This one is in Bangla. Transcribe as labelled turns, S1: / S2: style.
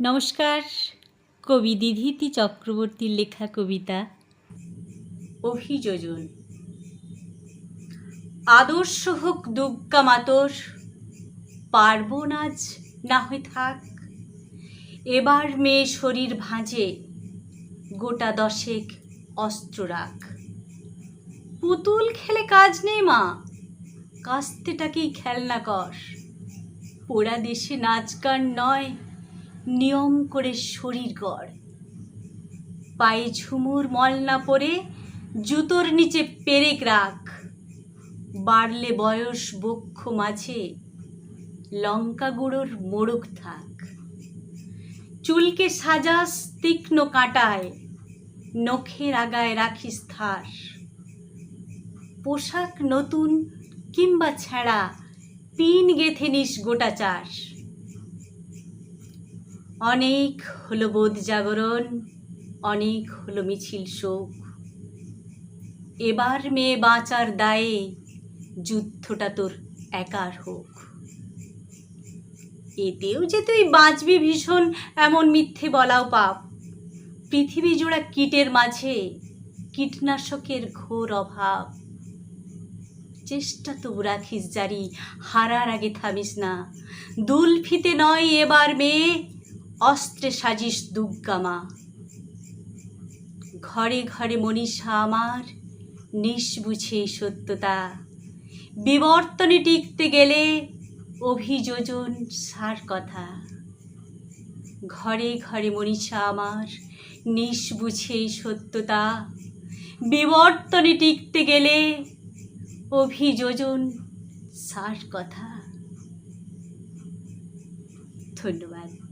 S1: নমস্কার, কবি দিধিতি চক্রবর্তীর লেখা কবিতা, অভিযোজন। আদর্শ হোক দুগ্গা মাতর, পার্বণ আজ না হয়ে থাক। এবার মেয়ে শরীর ভাঁজে, গোটা দশেক অস্ত্র রাখ। পুতুল খেলে কাজ নেই মা, কাস্তেটাকেই খেলনা কর। পোড়া দেশে নাচ গান নয় নিয়ম করে শরীর গড়। পায়ে ঝুমুর মল না পরে জুতোর নিচে পেরেক রাখ। বাড়লে বয়স বক্ষ মাঝে, লঙ্কা গুঁড়োর মোড়ক থাক। চুলকে সাজাস তীক্ষ্ণ কাঁটায়, নখের আগায় রাখিস থার। পোশাক নতুন কিংবা ছেঁড়া, পিন গেথে নিস গোটা চাষ অনেক হলো বোধ জাগরণ, অনেক হলো মিছিল শোক। এবার মেয়ে বাঁচার দায়ে যুদ্ধটা তোর একার হোক। এতেও যে তুই বাঁচবি ভীষণ এমন মিথ্যে বলাও পাপ। পৃথিবী জোড়া কীটের মাঝে কীটনাশকের ঘোর অভাব। চেষ্টা তবু রাখিস জারি, হারার আগে থামিস না। দুলফিতে নয় এবার মেয়ে অস্ত্রে সাজিস দুর্গামা ঘরে ঘরে মনীষা আমার নিষ্বুঝে এই সত্যতা। বিবর্তনে টিকতে গেলে অভিযোজন সার কথা। ঘরে ঘরে মনীষা আমার নিষ্বুঝে এই সত্যতা। বিবর্তনে টিকতে গেলে অভিযোজন সার কথা। ধন্যবাদ।